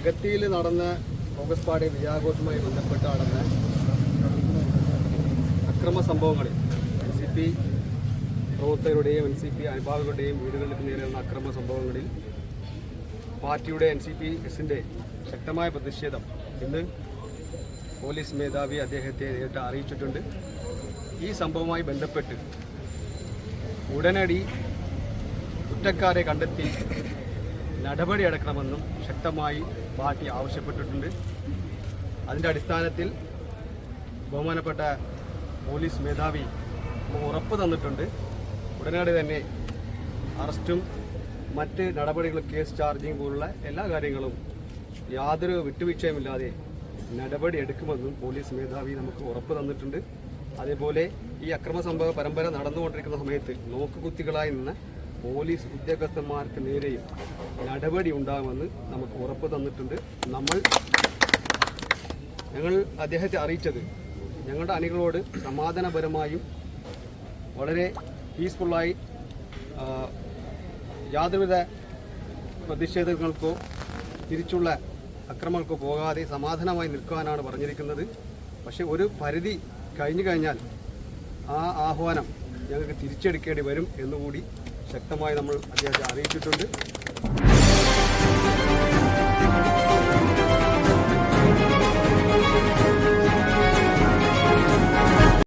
അഗത്തിയിൽ നടന്ന കോൺഗ്രസ് പാർട്ടി വിജയാഘോഷവുമായി ബന്ധപ്പെട്ട് നടന്ന അക്രമ സംഭവങ്ങളിൽ എൻ സി പി പ്രവർത്തകരുടെയും എൻ സി പി അനുഭാവികളുടെയും വീടുകളിലേക്ക് നേരിടുന്ന അക്രമ സംഭവങ്ങളിൽ പാർട്ടിയുടെ എൻ സി പി എസിന്റെ ശക്തമായ പ്രതിഷേധം ഇന്ന് പോലീസ് മേധാവി അദ്ദേഹത്തെ നേരിട്ട് അറിയിച്ചിട്ടുണ്ട്. ഈ സംഭവവുമായി ബന്ധപ്പെട്ട് ഉടനടി കുറ്റക്കാരെ കണ്ടെത്തി നടപടിയെടുക്കണമെന്നും ശക്തമായി പാർട്ടി ആവശ്യപ്പെട്ടിട്ടുണ്ട്. അതിന്റെ അടിസ്ഥാനത്തിൽ ബഹുമാനപ്പെട്ട പോലീസ് മേധാവി ഉറപ്പ് തന്നിട്ടുണ്ട്. ഉടനടി തന്നെ അറസ്റ്റും മറ്റ് നടപടികളും കേസ് ചാർജിങ് പോലുള്ള എല്ലാ കാര്യങ്ങളും യാതൊരു വിട്ടുവീഴ്ചയുമില്ലാതെ നടപടി എടുക്കുമെന്നും പോലീസ് മേധാവി നമുക്ക് ഉറപ്പ് തന്നിട്ടുണ്ട്. അതേപോലെ ഈ അക്രമ സംഭവ പരമ്പര നടന്നുകൊണ്ടിരിക്കുന്ന സമയത്ത് നോക്കുകുത്തികളായി നിന്ന് പോലീസ് ഉദ്യോഗസ്ഥന്മാർക്ക് നേരെയും നടപടി ഉണ്ടാകുമെന്ന് നമുക്ക് ഉറപ്പ് തന്നിട്ടുണ്ട്. നമ്മൾ ഞങ്ങൾ അദ്ദേഹത്തെ അറിയിച്ചത് ഞങ്ങളുടെ അണികളോട് സമാധാനപരമായും വളരെ പീസ്ഫുള്ളായി യാതൊരുവിധ പ്രതിഷേധങ്ങൾക്കോ തിരിച്ചുള്ള അക്രമങ്ങൾക്കോ പോകാതെ സമാധാനമായി നിൽക്കുവാനാണ് പറഞ്ഞിരിക്കുന്നത്. പക്ഷേ ഒരു പരിധി കഴിഞ്ഞു കഴിഞ്ഞാൽ ആ ആഹ്വാനം ഞങ്ങൾക്ക് തിരിച്ചെടുക്കേണ്ടി വരും എന്നുകൂടി ശക്തമായി നമ്മൾ അദ്ദേഹത്തെ അറിയിച്ചിട്ടുണ്ട്.